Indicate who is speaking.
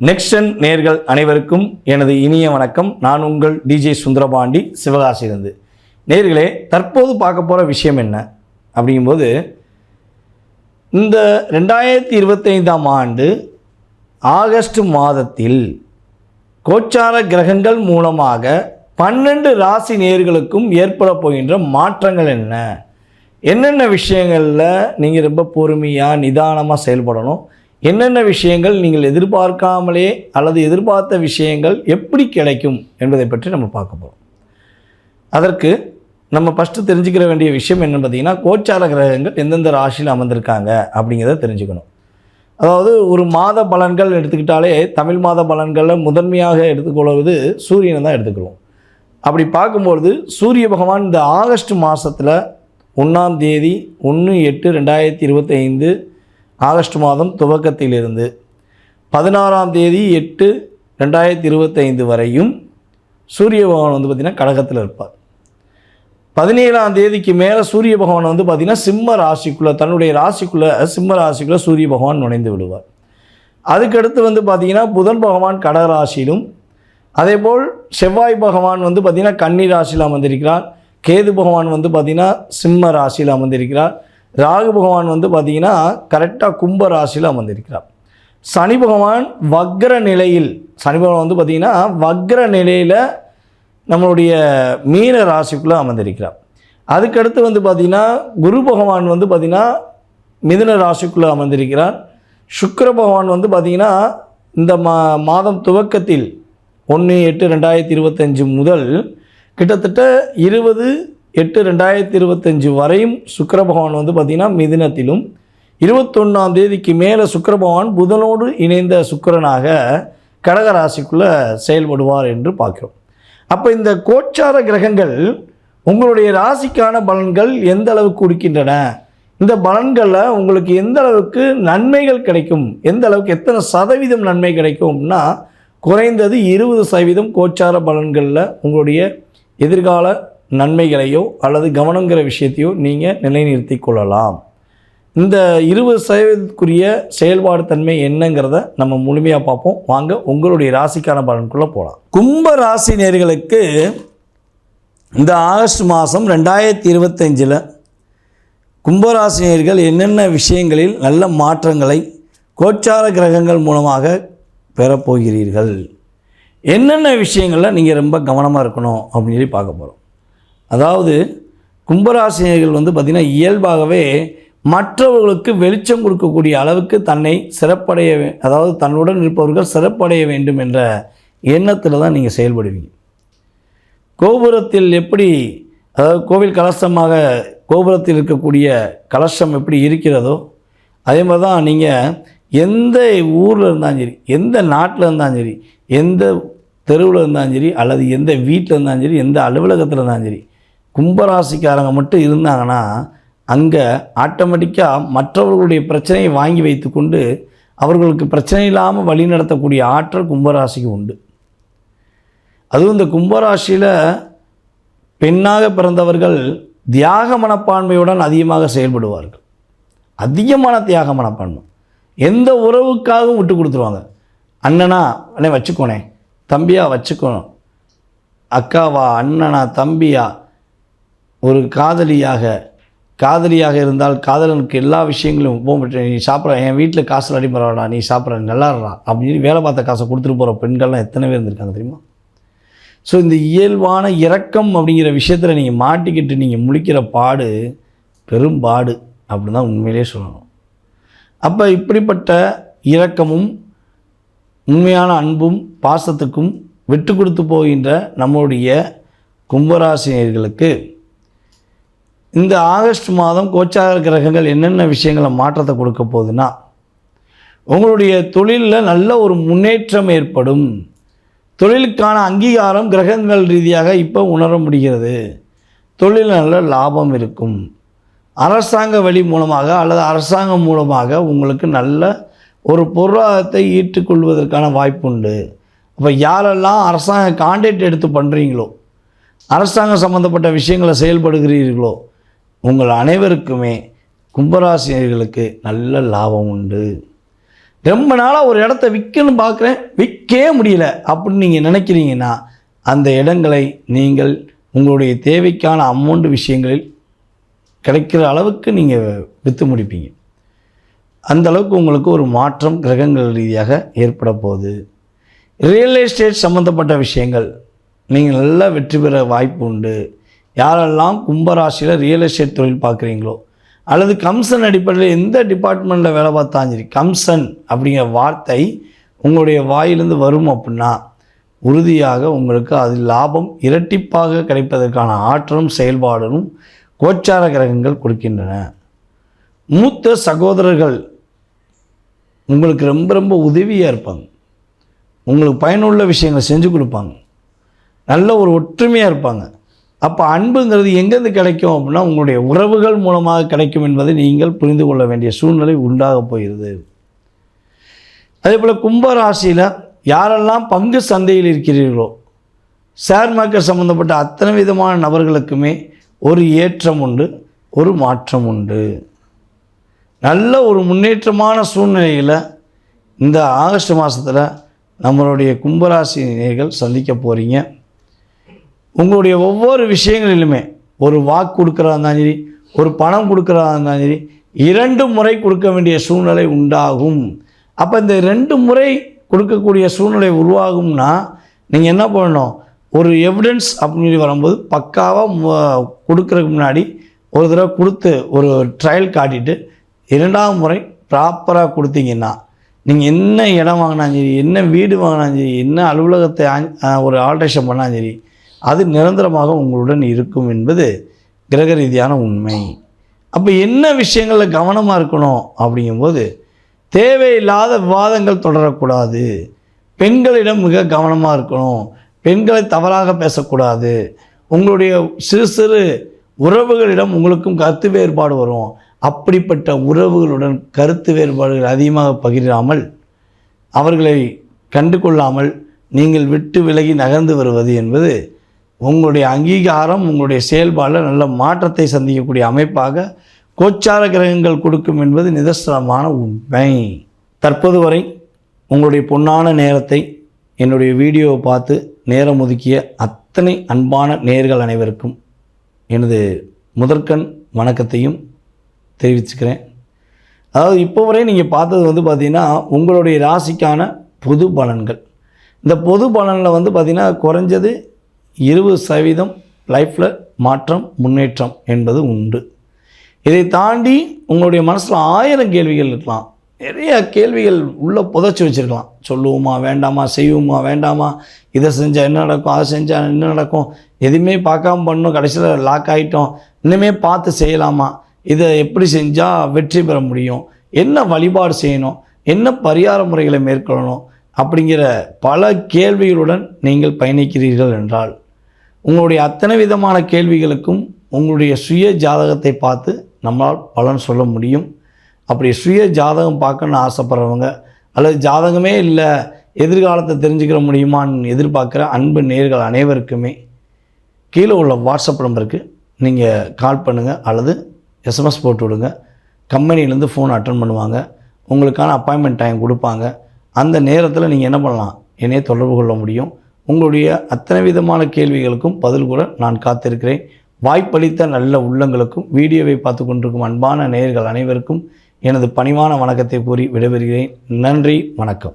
Speaker 1: நெக்ஸ்டன் நேர்கள் அனைவருக்கும் எனது இனிய வணக்கம். நான் உங்கள் டிஜே சுந்தரபாண்டி சிவகாசியிலிருந்து. நேர்களே தற்போது பார்க்க போகிற விஷயம் என்ன? அப்படிங்கும்போது இந்த ரெண்டாயிரத்தி இருபத்தைந்தாம் ஆண்டு ஆகஸ்ட் மாதத்தில் கோச்சார கிரகங்கள் மூலமாக பன்னெண்டு ராசி நேர்களுக்கும் ஏற்பட போகின்ற மாற்றங்கள் என்ன? என்னென்ன விஷயங்களில் நீங்கள் ரொம்ப பொறுமையாக நிதானமாக செயல்படணும்? என்னென்ன விஷயங்கள் நீங்கள் எதிர்பார்க்காமலே அல்லது எதிர்பார்த்த விஷயங்கள் எப்படி கிடைக்கும் என்பதை பற்றி நம்ம பார்க்க போகிறோம் அதற்கு நம்ம ஃபஸ்ட்டு தெரிஞ்சுக்கிற வேண்டிய விஷயம் என்னென்னு பார்த்தீங்கன்னா கோச்சார கிரகங்கள் எந்தெந்த ராசியில் அமர்ந்திருக்காங்க அப்படிங்கிறத தெரிஞ்சுக்கணும். அதாவது ஒரு மாத பலன்கள் எடுத்துக்கிட்டாலே தமிழ் மாத பலன்களில் முதன்மையாக எடுத்துக்கொள்வது சூரியனை தான் எடுத்துக்கிறோம் அப்படி பார்க்கும்பொழுது சூரிய பகவான் இந்த ஆகஸ்ட் மாதத்தில் ஒன்றாம் தேதி ஒன்று எட்டு ரெண்டாயிரத்தி இருபத்தைந்து ஆகஸ்ட் மாதம் துவக்கத்திலிருந்து பதினாறாம் தேதி எட்டு ரெண்டாயிரத்தி இருபத்தைந்து வரையும் சூரிய பகவான் வந்து பார்த்திங்கன்னா கடகத்தில் இருப்பார். பதினேழாம் தேதிக்கு மேலே சூரிய பகவான் வந்து பார்த்திங்கன்னா சிம்ம ராசிக்குள்ளே தன்னுடைய ராசிக்குள்ளே சிம்ம ராசிக்குள்ளே சூரிய பகவான் நுழைந்து விடுவார். அதுக்கடுத்து வந்து பார்த்திங்கன்னா புதன் பகவான் கடக ராசியிலும் அதேபோல் செவ்வாய் பகவான் வந்து பார்த்திங்கன்னா கன்னி ராசியில் அமர்ந்திருக்கிறார். கேது பகவான் வந்து பார்த்திங்கன்னா சிம்ம ராசியில் அமர்ந்திருக்கிறார். ராகு பகவான் வந்து பார்த்திங்கன்னா கரெக்டாக கும்ப ராசியில் அமர்ந்திருக்கிறார். சனி பகவான் வக்ர நிலையில் சனி பகவான் வந்து பார்த்திங்கன்னா வக்ர நிலையில் நம்மளுடைய மீன ராசிக்குள்ளே அமர்ந்திருக்கிறார். அதுக்கடுத்து வந்து பார்த்திங்கன்னா குரு பகவான் வந்து பார்த்திங்கன்னா மிதுன ராசிக்குள்ளே அமர்ந்திருக்கிறார். சுக்கர பகவான் வந்து பார்த்திங்கன்னா இந்த மா மாதம் துவக்கத்தில் ஒன்று எட்டு ரெண்டாயிரத்தி இருபத்தஞ்சு முதல் கிட்டத்தட்ட இருபது எட்டு ரெண்டாயிரத்தி இருபத்தஞ்சி வரையும் சுக்கர பகவான் வந்து பார்த்திங்கன்னா மிதினத்திலும் இருபத்தொன்னாம் தேதிக்கு மேலே சுக்கர பகவான் புதனோடு இணைந்த சுக்கரனாக கடகராசிக்குள்ளே செயல்படுவார் என்று பார்க்கிறோம். அப்போ இந்த கோச்சார கிரகங்கள் உங்களுடைய ராசிக்கான பலன்கள் எந்த அளவுக்கு கொடுக்கின்றன? இந்த பலன்களில் உங்களுக்கு எந்த அளவுக்கு நன்மைகள் கிடைக்கும்? எந்த அளவுக்கு எத்தனை சதவீதம் நன்மை கிடைக்கும்னா குறைந்தது இருபது சதவீதம் கோச்சார பலன்களில் உங்களுடைய எதிர்கால நன்மைகளையோ அல்லது கவனங்கிற விஷயத்தையோ நீங்கள் நிலைநிறுத்தி கொள்ளலாம். இந்த இருபது சதவீதத்துக்குரிய செயல்பாடு தன்மை என்னங்கிறத நம்ம முழுமையாக பார்ப்போம். வாங்க உங்களுடைய ராசிக்கான பலனுக்குள்ளே போகலாம் கும்ப ராசி நேர்களுக்கு இந்த ஆகஸ்ட் மாதம் ரெண்டாயிரத்தி இருபத்தஞ்சில் கும்பராசினியர்கள் என்னென்ன விஷயங்களில் நல்ல மாற்றங்களை கோச்சார கிரகங்கள் மூலமாக பெறப்போகிறீர்கள்? என்னென்ன விஷயங்களில் நீங்கள் ரொம்ப கவனமாக இருக்கணும் அப்படின்னு சொல்லி பார்க்க போகிறோம் அதாவது கும்பராசினியர்கள் வந்து பார்த்திங்கன்னா இயல்பாகவே மற்றவர்களுக்கு வெளிச்சம் கொடுக்கக்கூடிய அளவுக்கு தன்னை சிறப்படைய அதாவது தன்னுடன் இருப்பவர்கள் சிறப்படைய வேண்டும் என்ற எண்ணத்தில் தான் நீங்கள் செயல்படுவீங்க. கோபுரத்தில் எப்படி அதாவது கோவில் கலசமாக கோபுரத்தில் இருக்கக்கூடிய கலசம் எப்படி இருக்கிறதோ அதே மாதிரி தான் நீங்கள் எந்த ஊரில் இருந்தாலும் சரி எந்த நாட்டில் இருந்தாலும் சரி எந்த தெருவில் இருந்தாலும் சரி அல்லது எந்த வீட்டில் இருந்தாலும் சரி எந்த அலுவலகத்தில் இருந்தாலும் சரி கும்பராசிக்காரங்க மட்டும் இருந்தாங்கன்னா அங்கே ஆட்டோமேட்டிக்காக மற்றவர்களுடைய பிரச்சனையை வாங்கி வைத்துக்கொண்டு அவர்களுக்கு பிரச்சனை இல்லாமல் வழி நடத்தக்கூடிய ஆற்றல் கும்பராசிக்கு உண்டு. அதுவும் இந்த கும்பராசியில் பெண்ணாக பிறந்தவர்கள் தியாக மனப்பான்மையுடன் அதிகமாக செயல்படுவார்கள். அதிகமான தியாக மனப்பான்மை. எந்த உறவுக்காகவும் விட்டு கொடுத்துருவாங்க. அண்ணனா அண்ணே வச்சுக்கோனே. தம்பியா வச்சுக்கணும் அக்காவா அண்ணனா தம்பியா ஒரு காதலியாக காதலியாக இருந்தால் காதலனுக்கு எல்லா விஷயங்களும் போக நீ சாப்பிட்ற என் வீட்டில் காசில் அடி பரவாடா நீ சாப்பிட்ற நல்லா அப்படின்னு வேலை பார்த்த காசை கொடுத்துட்டு போகிற பெண்கள்லாம் எத்தனை பேர் இருந்திருக்காங்க தெரியுமா? ஸோ இந்த இயல்பான இரக்கம் அப்படிங்கிற விஷயத்தில் நீங்கள் மாட்டிக்கிட்டு நீங்கள் முழிக்கிற பாடு பெரும் பாடு அப்படின்னு தான் உண்மையிலே சொல்லணும். அப்போ இப்படிப்பட்ட இரக்கமும் உண்மையான அன்பும் பாசத்துக்கும் விட்டு கொடுத்து போகின்ற நம்முடைய கும்பராசினியர்களுக்கு இந்த ஆகஸ்ட் மாதம் கோச்சார கிரகங்கள் என்னென்ன விஷயங்களை மாற்றத்தை கொடுக்க போகுதுன்னா உங்களுடைய தொழிலில் நல்ல ஒரு முன்னேற்றம் ஏற்படும். தொழிலுக்கான அங்கீகாரம் கிரகங்கள் ரீதியாக இப்போ உணர முடிகிறது. தொழில் நல்ல லாபம் இருக்கும். அரசாங்க வழி மூலமாக அல்லது அரசாங்கம் மூலமாக உங்களுக்கு நல்ல ஒரு பொருளாதாரத்தை ஈட்டுக்கொள்வதற்கான வாய்ப்பு உண்டு அப்போ யாரெல்லாம் அரசாங்க கான்ட்ராக்ட் எடுத்து பண்ணுறீங்களோ அரசாங்கம் சம்மந்தப்பட்ட விஷயங்களை செயல்படுகிறீர்களோ உங்கள் அனைவருக்குமே கும்பராசினியர்களுக்கு நல்ல லாபம் உண்டு. ரொம்ப நாளாக ஒரு இடத்த விற்கணும் பார்க்குறேன் விற்கவே முடியல அப்படின்னு நீங்கள் நினைக்கிறீங்கன்னா அந்த இடங்களை நீங்கள் உங்களுடைய தேவைக்கான அமௌண்ட் விஷயங்களில் கிடைக்கிற அளவுக்கு நீங்கள் விற்று முடிப்பீங்க. அந்த அளவுக்கு உங்களுக்கு ஒரு மாற்றம் கிரகங்கள் ரீதியாக ஏற்பட போகுது. ரியல் எஸ்டேட் சம்மந்தப்பட்ட விஷயங்கள் நீங்கள் நல்லா வெற்றி பெற வாய்ப்பு உண்டு. யாரெல்லாம் கும்பராசியில் ரியல் எஸ்டேட் தொழில் பார்க்குறீங்களோ அல்லது கம்சன் அடிப்படையில் எந்த டிபார்ட்மெண்ட்டில் வேலை பார்த்தாலும் சரி கம்சன் அப்படிங்கிற வார்த்தை உங்களுடைய வாயிலிருந்து வரும் அப்படின்னா உறுதியாக உங்களுக்கு அதில் லாபம் இரட்டிப்பாக கிடைப்பதற்கான ஆற்றலும் செயல்பாடும் கோச்சார கிரகங்கள் கொடுக்கின்றன. மூத்த சகோதரர்கள் உங்களுக்கு ரொம்ப ரொம்ப உதவியாக இருப்பாங்க. உங்களுக்கு பயனுள்ள விஷயங்களை செஞ்சு கொடுப்பாங்க. நல்ல ஒரு ஒற்றுமையாக இருப்பாங்க. அப்போ அன்புங்கிறது எங்கேருந்து கிடைக்கும் அப்படின்னா உங்களுடைய உறவுகள் மூலமாக கிடைக்கும் என்பதை நீங்கள் புரிந்து கொள்ள வேண்டிய சூழ்நிலை உண்டாக போயிடுது அதே போல் கும்பராசியில் யாரெல்லாம் பங்கு சந்தையில் இருக்கிறீர்களோ ஷேர் மார்க்கெட் சம்மந்தப்பட்ட அத்தனை விதமான நபர்களுக்குமே ஒரு ஏற்றம் உண்டு ஒரு மாற்றம் உண்டு. நல்ல ஒரு முன்னேற்றமான சூழ்நிலையில் இந்த ஆகஸ்ட் மாதத்தில் நம்மளுடைய கும்பராசி நேர்கள் சந்திக்க போகிறீங்க உங்களுடைய ஒவ்வொரு விஷயங்களிலுமே ஒரு வாக்கு கொடுக்குறதா இருந்தாலும் சரி ஒரு பணம் கொடுக்குறதா இருந்தாலும் சரி இரண்டு முறை கொடுக்க வேண்டிய சூழ்நிலை உண்டாகும். அப்போ இந்த ரெண்டு முறை கொடுக்கக்கூடிய சூழ்நிலை உருவாகும்னா நீங்கள் என்ன பண்ணணும்? ஒரு எவிடன்ஸ் அப்படின்னு சொல்லி வரும்போது பக்காவாக கொடுக்குறதுக்கு முன்னாடி ஒரு தடவை கொடுத்து ஒரு ட்ரையல் காட்டிட்டு இரண்டாவது முறை ப்ராப்பராக கொடுத்தீங்கன்னா நீங்கள் என்ன இடம் வாங்கினாலும் சரி என்ன வீடு வாங்கினாலும் சரி என்ன அலுவலகத்தை ஒரு ஆல்ட்ரேஷன் பண்ணாலும் சரி அது நிரந்தரமாக உங்களுடன் இருக்கும் என்பது கிரக ரீதியான உண்மை. அப்போ என்ன விஷயங்களில் கவனமாக இருக்கணும் அப்படிங்கும்போது தேவையில்லாத விவாதங்கள் தொடரக்கூடாது. பெண்களிடம் மிக கவனமாக இருக்கணும். பெண்களை தவறாக பேசக்கூடாது. உங்களுடைய சிறு சிறு உறவுகளிடம் உங்களுக்கும் கருத்து வேறுபாடு வரும். அப்படிப்பட்ட உறவுகளுடன் கருத்து வேறுபாடுகள் அதிகமாக பகிராமல் அவர்களை கண்டு கொள்ளாமல் நீங்கள் விட்டு விலகி நகர்ந்து வருவது என்பது உங்களுடைய அங்கீகாரம் உங்களுடைய செயல்பாடில் நல்ல மாற்றத்தை சந்திக்கக்கூடிய அமைப்பாக கோச்சார கிரகங்கள் கொடுக்கும் என்பது நிதர்சனமான உண்மை. தற்போது வரை உங்களுடைய பொன்னான நேரத்தை என்னுடைய வீடியோவை பார்த்து நேரம் ஒதுக்கிய அத்தனை அன்பான நேர்கள் அனைவருக்கும் எனது முதற்கண் வணக்கத்தையும் தெரிவிச்சுக்கிறேன். அதாவது இப்போ வரை நீங்கள் பார்த்தது வந்து பார்த்திங்கன்னா உங்களுடைய ராசிக்கான பொது பலன்கள். இந்த பொது பலனில் வந்து பார்த்திங்கன்னா குறைஞ்சது இருபது சதவீதம் லைஃப்பில் மாற்றம் முன்னேற்றம் என்பது உண்டு. இதை தாண்டி உங்களுடைய மனசில் ஆயிரம் கேள்விகள் இருக்கலாம். நிறைய கேள்விகள் உள்ளே புதைச்சி வச்சுருக்கலாம். சொல்லுவோமா வேண்டாமா செய்வோமா வேண்டாமா இதை செஞ்சால் என்ன நடக்கும் அதை செஞ்சால் என்ன நடக்கும் எதுவுமே பார்க்காம பண்ணோம் கடைசியில் லாக் ஆகிட்டோம் இன்னுமே பார்த்து செய்யலாமா இதை எப்படி செஞ்சால் வெற்றி பெற முடியும் என்ன வழிபாடு செய்யணும் என்ன பரிகார முறைகளை மேற்கொள்ளணும் அப்படிங்கிற பல கேள்விகளுடன் நீங்கள் பயணிக்கிறீர்கள் என்றால் உங்களுடைய அத்தனை விதமான கேள்விகளுக்கும் உங்களுடைய சுய ஜாதகத்தை பார்த்து நம்மளால் பலன் சொல்ல முடியும். அப்படி சுய ஜாதகம் பார்க்கணுன்னு ஆசைப்படுறவங்க அல்லது ஜாதகமே இல்லை எதிர்காலத்தை தெரிஞ்சுக்கிற முடியுமான்னு எதிர்பார்க்குற அன்பு நேர்கள் அனைவருக்குமே கீழே உள்ள வாட்ஸ்அப் நம்பருக்கு நீங்கள் கால் பண்ணுங்கள் அல்லது எஸ்எம்எஸ் போட்டு விடுங்க. கம்பெனிலேருந்து ஃபோன் அட்டன் பண்ணுவாங்க. உங்களுக்கான அப்பாயின்மெண்ட் டைம் கொடுப்பாங்க. அந்த நேரத்தில் நீங்கள் என்ன பண்ணலாம்? என்னையே தொடர்பு கொள்ள முடியும். உங்களுடைய அத்தனை விதமான கேள்விகளுக்கும் பதில் கூட நான் காத்திருக்கிறேன். வாய்ப்பளித்த நல்ல உள்ளங்களுக்கும் வீடியோவை பார்த்து கொண்டிருக்கும் அன்பான நேயர்கள் அனைவருக்கும் எனது பணிவான வணக்கத்தை கூறி விடைபெறுகிறேன். நன்றி வணக்கம்.